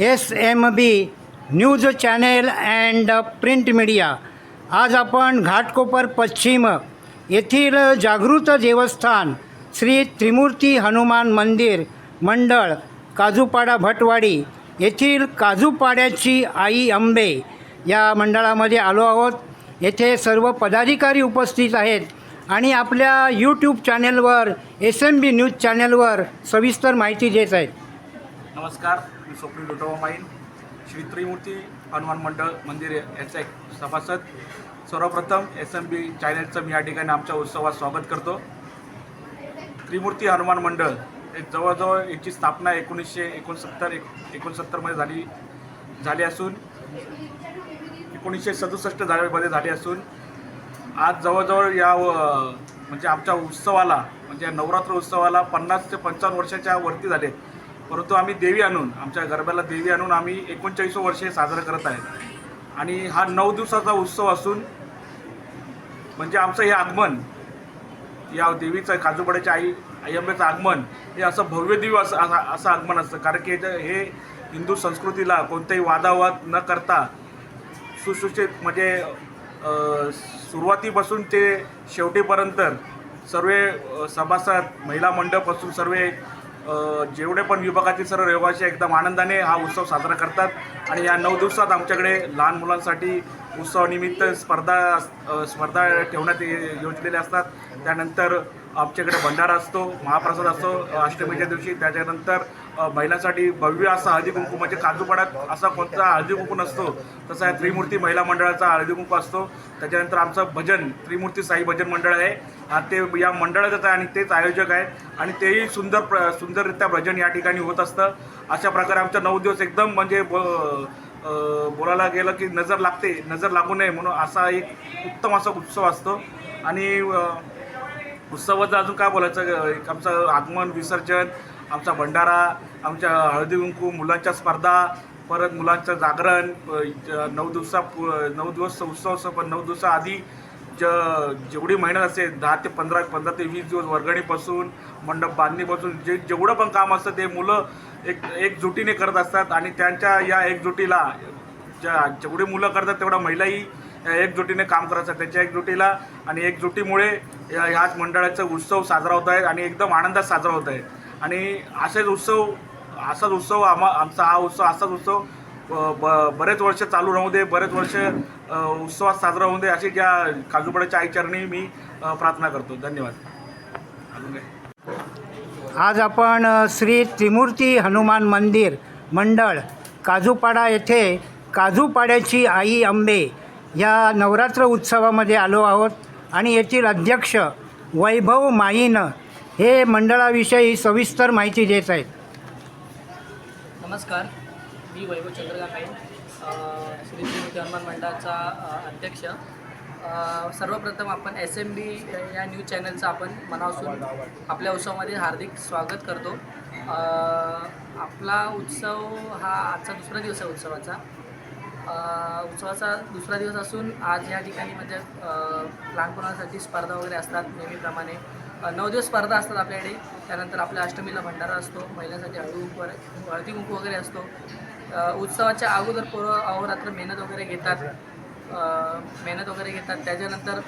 S M B news channel and print media. आज आपण घाटकोपर पश्चिम येथील जागृत देवस्थान श्री त्रिमूर्ती हनुमान मंदिर मंडळ काजूपाडा भटवाडी येथील काजूपाड्याची आई अंबे या मंडळामध्ये आलो आहोत. येथे सर्व पदाधिकारी उपस्थित आहेत आणि आपल्या यूट्यूब चॅनेलवर एस एम बी न्यूज चॅनेलवर सविस्तर माहिती देत आहेत. नमस्कार. मी स्वप्नील डोटोबा माईन श्री त्रिमूर्ती हनुमान मंडळ मंदिर याचा एक सभासद. सर्वप्रथम एस एम बी चॅनलचं मी या ठिकाणी आमच्या उत्सवात स्वागत करतो. त्रिमूर्ती हनुमान मंडळ हे जवळजवळ याची स्थापना एकोणीसशे एकोणसत्तर एक एकोणसत्तरमध्ये झाली झाली असून एकोणीसशे सदुसष्ट झाल्यामध्ये झाली असून आज जवळजवळ या म्हणजे आमच्या उत्सवाला म्हणजे नवरात्र उत्सवाला पन्नास ते पंचावन्न वर्षाच्या वरती झाले. परंतु आम्ही देवी आणून आमच्या गरब्याला देवी आणून आम्ही एकोणचाळीस वर्षे साजरं करत आहे आणि हा नऊ दिवसाचा उत्सव असून म्हणजे आमचं हे आगमन या देवीचं काजूपड्याच्या आई अय्यंबेचं आगमन हे असं भव्य दिव्य असं असं- असं आगमन असतं. कारण की हे- हे हिंदू संस्कृतीला कोणताही वादावाद न करता सुसूचित म्हणजे सुरुवातीपासून ते शेवटीपर्यंत सर्व सभासद महिला मंडळपासून सर्व जेवढे पण विभागातील सर्व रहिवासी एकदम आनंदाने हा उत्सव साजरा करतात. आणि या नऊ दिवसात आमच्याकडे लहान मुलांसाठी उत्सवानिमित्त स्पर्धा स्पर्धा ठेवण्यात योजलेल्या असतात. त्यानंतर आमच्याकडे भंडारा असतो महाप्रसाद असतो अष्टमीच्या दिवशी. त्याच्यानंतर महिलांसाठी भव्य असा हळदी कुंकू म्हणजे काजूपाड्यात असा कोणता हळदी कुंकू नसतो तसा या त्रिमूर्ती महिला मंडळाचा हळदी कुंकू असतो. त्याच्यानंतर आमचं भजन त्रिमूर्ती साई भजन मंडळ आहे. ते या मंडळाचं आहे आणि तेच आयोजक आहे. आणि तेही सुंदर प्र सुंदररित्या भजन या ठिकाणी होत असतं. अशा प्रकारे आमच्या नऊ दिवस एकदम म्हणजे ब बोलायला गेलं की नजर लागते नजर लागू नये म्हणून असा एक उत्तम असा उत्सव असतो. आणि उत्सवाचं अजून काय बोलायचं? एक आमचं आगमन विसर्जन आमचा भंडारा आमच्या हळदी कुंकू मुलांच्या स्पर्धा परत मुलांचं जागरण नऊ दिवसा पु- नऊ दिवस उत्सव असतो पण नऊ दिवसाआधी ज जेवढी मेहनत असेल दहा ते पंधरा पंधरा ते वीस दिवस वर्गणीपासून मंडप बांधणीपासून जे जेवढं पण काम असतं ते मुलं एक एकजुटीने करत असतात आणि त्यांच्या या एकजुटीला ज्या जेवढी मुलं करतात तेवढ्या महिलाही एकजुटीने काम करत असतात. त्यांच्या एकजुटीला आणि एकजुटीमुळे या ह्याच मंडळाचा उत्सव साजरा होत आहे आणि एकदम आनंदात साजरा होत आहे. आणि असेच उत्सव असाच उत्सव आम्हा आमचा हा उत्सव असाच उत्सव ब- ब- बरेच वर्ष चालू राहू दे बरेच वर्ष उत्सवात साजरा होऊ दे अशी ज्या काजूपड्याच्या आईचरणी मी प्रार्थना करतो. धन्यवाद. आज आपण श्री त्रिमूर्ती हनुमान मंदिर मंडळ काजूपाडा येथे काजूपाड्याची आई आंबे या नवरात्र उत्सवामध्ये आलो आहोत. आणि येथील अध्यक्ष वैभव माईनं हे मंडळाविषयी सविस्तर माहिती देत आहेत. नमस्कार मी वैभव चंद्रकाई श्री श्रीमती हनुमान मंडळाचा अध्यक्ष. सर्वप्रथम आपण एस एम बी या न्यूज चॅनलचं आपण मनापासून आपल्या उत्सवामध्ये हार्दिक स्वागत करतो. आपला उत्सव हा आजचा दुसरा दिवस आहे उत्सवाचा. उत्सवाचा दुसरा दिवस असून आज या ठिकाणी म्हणजे लहानपणासाठी स्पर्धा वगैरे असतात नेहमीप्रमाणे. नऊ दिवस स्पर्धा असतात आपल्याकडे. त्यानंतर आपल्या अष्टमीला भंडारा असतो महिलांसाठी हळदी कुंकू हळदी कुंकू वगैरे असतो. उत्सवाच्या अगोदर पोरं अहोरात्र मेहनत वगैरे घेतात. मेहनत वगैरे घेतात. त्याच्यानंतर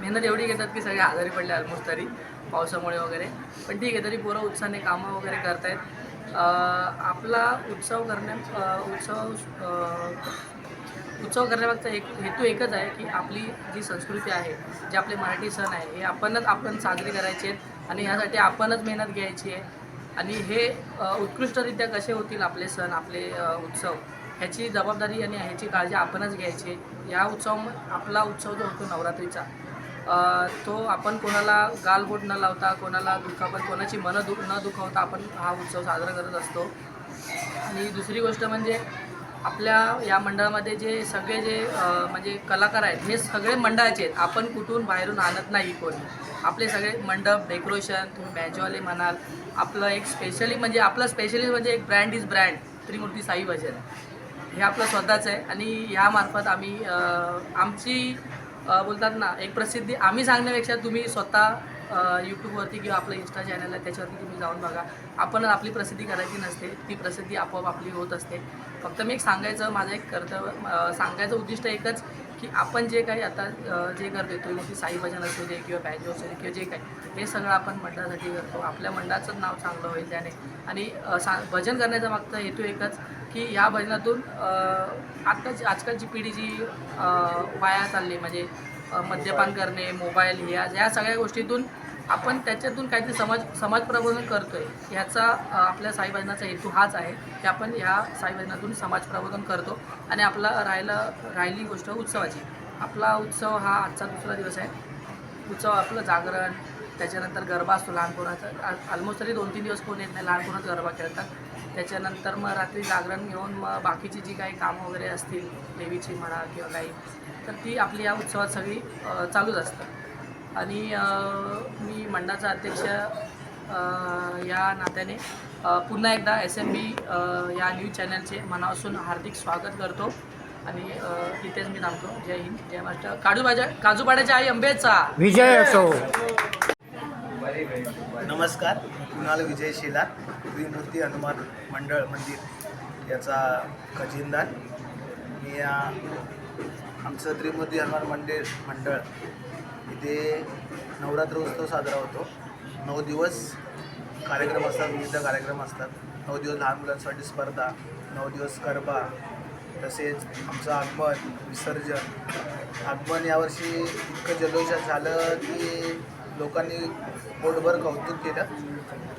मेहनत एवढी घेतात की सगळे आजारी पडले ऑलमोस्ट तरी पावसामुळे वगैरे. पण ठीक आहे तरी पोरं उत्साहाने कामं वगैरे करतायत. आपला उत्सव करण्या उत्सव उत्सव करण्यामागचा एक हेतू एकच आहे की आपली जी संस्कृती आहे जे आपले मराठी सण आहे हे आपणच आपण साजरे करायचे आहेत आणि ह्यासाठी आपणच मेहनत घ्यायची आहे. आणि हे उत्कृष्टरित्या कसे होतील आपले सण आपले उत्सव ह्याची जबाबदारी आणि ह्याची काळजी आपणच घ्यायची आहे. या उत्सव आपला उत्सव जो होतो नवरात्रीचा तो आपण कोणाला गालबोट न लावता कोणाला दुखापत कोणाची मनं दु न दुखावता आपण हा उत्सव साजरा करत असतो. आणि दुसरी गोष्ट म्हणजे आपल्या या मंडळामध्ये जे सगळे जे म्हणजे कलाकार आहेत हे सगळे मंडळाचे आहेत. आपण कुठून बाहेरून आणत नाही कोणी. आपले सगळे मंडप डेकोरेशन तुम्ही मॅजवाले म्हणाल. आपलं एक स्पेशली म्हणजे आपलं स्पेशली म्हणजे एक brand is brand Trimurti Sai Bhajan. हे आपलं स्वतःचं आहे आणि ह्यामार्फत आम्ही आमची बोलतात ना एक प्रसिद्धी आम्ही सांगण्यापेक्षा तुम्ही स्वतः यूट्यूबवरती किंवा आपलं इन्स्टा चॅनल आहे त्याच्यावरती तुम्ही जाऊन बघा. आपण आपली प्रसिद्धी करायची नसते. ती प्रसिद्धी आपोआप आपली होत असते. फक्त मी एक सांगायचं माझं एक कर्तव्य सांगायचं उद्दिष्ट एकच की आपण जे काही आता जे करतो तुम्ही ती साई भजन असू दे किंवा बॅजो असू दे किंवा जे काही हे सगळं आपण मंडळासाठी करतो. आपल्या मंडळाचं नाव चांगलं होईल त्याने. आणि सा भजन करण्याचा मागचा हेतू एकच की ह्या भजनातून अ, आत्ताची आजकालची पिढी जी वाया चालली म्हणजे मद्यपान करणे मोबाईल ह्या ह्या सगळ्या गोष्टीतून आपण त्याच्यातून काहीतरी समाज समाज प्रबोधन करतोय. ह्याचा आपल्या साईभजनाचा हेतू हाच आहे की आपण ह्या साईभजनातून समाज प्रबोधन करतो आणि आपला राहिला राहिली गोष्ट उत्सवाची. आपला उत्सव हा आजचा दुसरा दिवस आहे. उत्सव आपलं जागरण त्याच्यानंतर गरबा असतो लहानपणाचा ऑलमोस्ट तरी दोन तीन दिवस कोण येत नाही लहानपणात गरबा खेळतात. त्याच्यानंतर मग रात्री जागरण घेऊन मग बाकीची जी काही कामं वगैरे असतील देवीची म्हणा किंवा काही तर ती आपली या उत्सवात सगळी चालूच असतं आणि मी मंडळाचा अध्यक्ष या नात्याने पुन्हा एकदा एस एम बी या न्यूज चॅनलचे मनापासून हार्दिक स्वागत करतो. आणि इथेच मी थांबतो. जय हिंद जय महाराष्ट्र. काजू भाज्या काजू पाड्याच्या आई अंबेचा. विजय असो. नमस्कार. कुणाल विजय शेलार त्रिमूर्ती हनुमान मंडळ मंदिर याचा खजिनदार. मी या आमचं त्रिमूर्ती हनुमान मंदिर मंडळ इथे नवरात्र उत्सव साजरा होतो. नऊ दिवस कार्यक्रम असतात विविध कार्यक्रम असतात. नऊ दिवस लहान मुलांसाठी स्पर्धा नऊ दिवस गरबा तसेच आमचं आगमन विसर्जन. आगमन यावर्षी इतकं जल्लोषात झालं की लोकांनी पोटभर कौतुक केलं.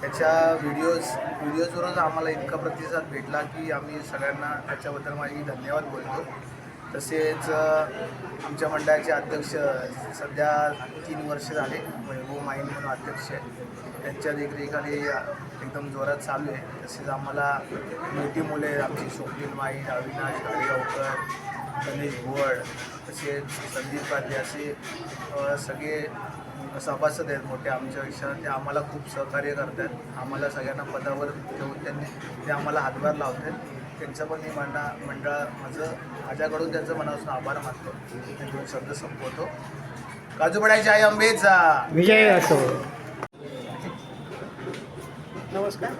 त्याच्या व्हिडिओज व्हिडिओजवरून आम्हाला इतका प्रतिसाद भेटला की आम्ही सगळ्यांना त्याच्याबद्दल माझी धन्यवाद बोलतो. तसेच आमच्या मंडळाचे अध्यक्ष सध्या तीन वर्ष झाले वैभव माईन म्हणून अध्यक्ष आहे. त्यांच्या देखरेखाली एकदम जोरात चालू आहे. तसेच आम्हाला मोठी मुले आमची स्वप्नील माईन अविनाश गाडीगावकर गणेश भुवड तसेच संदीप पाध्ये असे सगळे सभासद आहेत मोठे आमच्यापेक्षा ते आम्हाला खूप सहकार्य करतात आम्हाला सगळ्यांना पदावर ठेवून त्यांनी ते आम्हाला हातभार लावतात त्यांचं पण मी मंडळा मंडळ माझं माझ्याकडून त्यांचं मनापासून आभार मानतो. मी दोन शब्द संपवतो. काजूबडायची आई आंबेचा विजय असो. नमस्कार.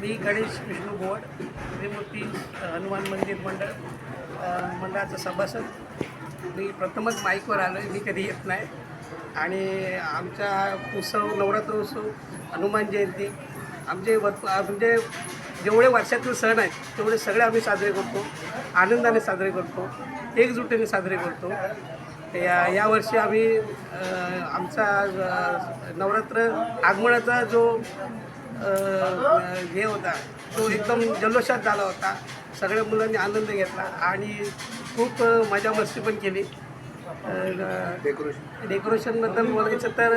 मी गणेश विष्णू गोवड त्रिमूर्ती हनुमान मंदिर मंडळ मंडळाचा सभासद. मी प्रथमच माईकवर आलो आहे मी कधी येत नाही. आणि आमचा उत्सव नवरात्र उत्सव हनुमान जयंती आमचे व म्हणजे जेवढे वर्षातील सण आहेत तेवढे सगळे आम्ही साजरे करतो आनंदाने साजरे करतो एकजुटीने साजरे करतो. या यावर्षी आम्ही आमचा नवरात्र आगमनाचा जो हे होता तो एकदम जल्लोषात झाला होता. सगळ्या मुलांनी आनंद घेतला आणि खूप मजा मस्ती पण केली. डेकोरेशन. डेकोरेशनबद्दल बोलायचं तर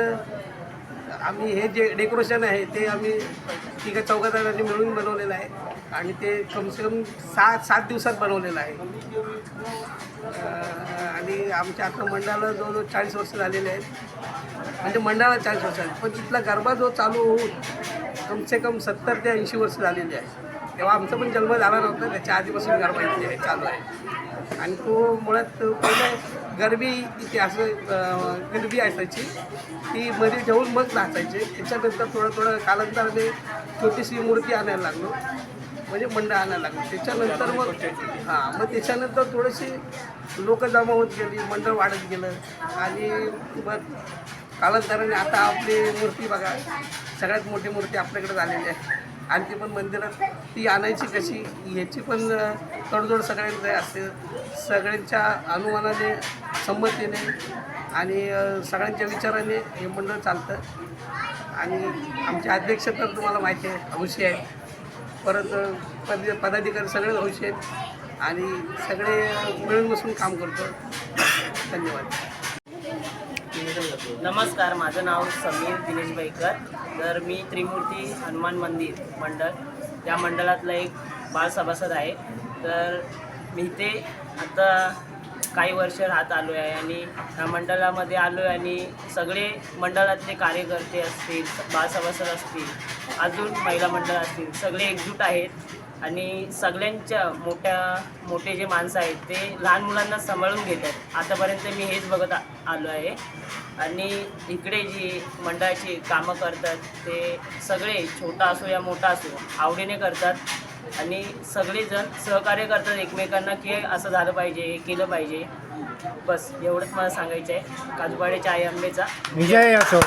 आम्ही हे जे डेकोरेशन आहे ते आम्ही तिघा चौघा जणांनी मिळून बनवलेलं आहे आणि ते कमसे कम सात सात दिवसात बनवलेलं आहे. आणि आमच्या आता मंडळाला जवळजवळ चाळीस वर्ष झालेले आहेत. म्हणजे मंडळाला चाळीस वर्ष झाली. पण तिथला गरबा जो चालू होऊन कमसे कम सत्तर ते ऐंशी वर्ष झालेली आहे. तेव्हा आमचा पण जन्म झाला नव्हता. त्याच्या आधीपासून गरबा इथे चालू आहे. आणि तो मुळात पहिले गरबी इथे असं गरबी असायची. ती मध्ये ठेवून मग नाचायचे. त्याच्यानंतर थोडं थोडं कालांतराने छोटीशी मूर्ती आणायला लागलो. म्हणजे मंडळ आणायला लागलो. त्याच्यानंतर मग हां मग त्याच्यानंतर थोडीशी लोक जमा होत गेली मंडळ वाढत गेलं. आणि मग कालांतराने आता आपली मूर्ती बघा सगळ्यात मोठी मूर्ती आपल्याकडे झालेली आहे. आणि ती पण मंदिरात ती आणायची कशी याची पण तडजोड सगळ्यांकडे असते. सगळ्यांच्या अनुमानाने संमतीने आणि सगळ्यांच्या विचाराने हे मंडळ चालतं. आणि आमचे अध्यक्ष तर तुम्हाला माहिती आहे हौशी आहेत परत पद पदाधिकारी सगळेच हौशी आहेत आणि सगळे मिळून बसून काम करतो. धन्यवाद. नमस्कार माझं नाव समीर दिनेश बैकर तर मी त्रिमूर्ती हनुमान मंदिर मंडळ त्या मंडळातला एक बाल सभासद आहे. तर मी इथे आता काही वर्ष राहत आलो आहे आणि त्या मंडळामध्ये आलो आहे आणि सगळे मंडळातले कार्यकर्ते असतील बाल सभासद असतील अजून महिला मंडळ असतील सगळे एकजूट आहेत. आणि सगळ्यांच्या मोठ्या मोठे जे माणसं आहेत ते लहान मुलांना सांभाळून घेतात. आतापर्यंत मी हेच बघत आलो आहे. आणि इकडे जी मंडळाची कामं करतात ते सगळे छोटा असो या मोठा असो आवडीने करतात. आणि सगळेजण सहकार्य करतात एकमेकांना की असं झालं पाहिजे हे केलं पाहिजे. बस एवढंच मला सांगायचं आहे काजूबाड्याच्या आई आंबेचा विजय असो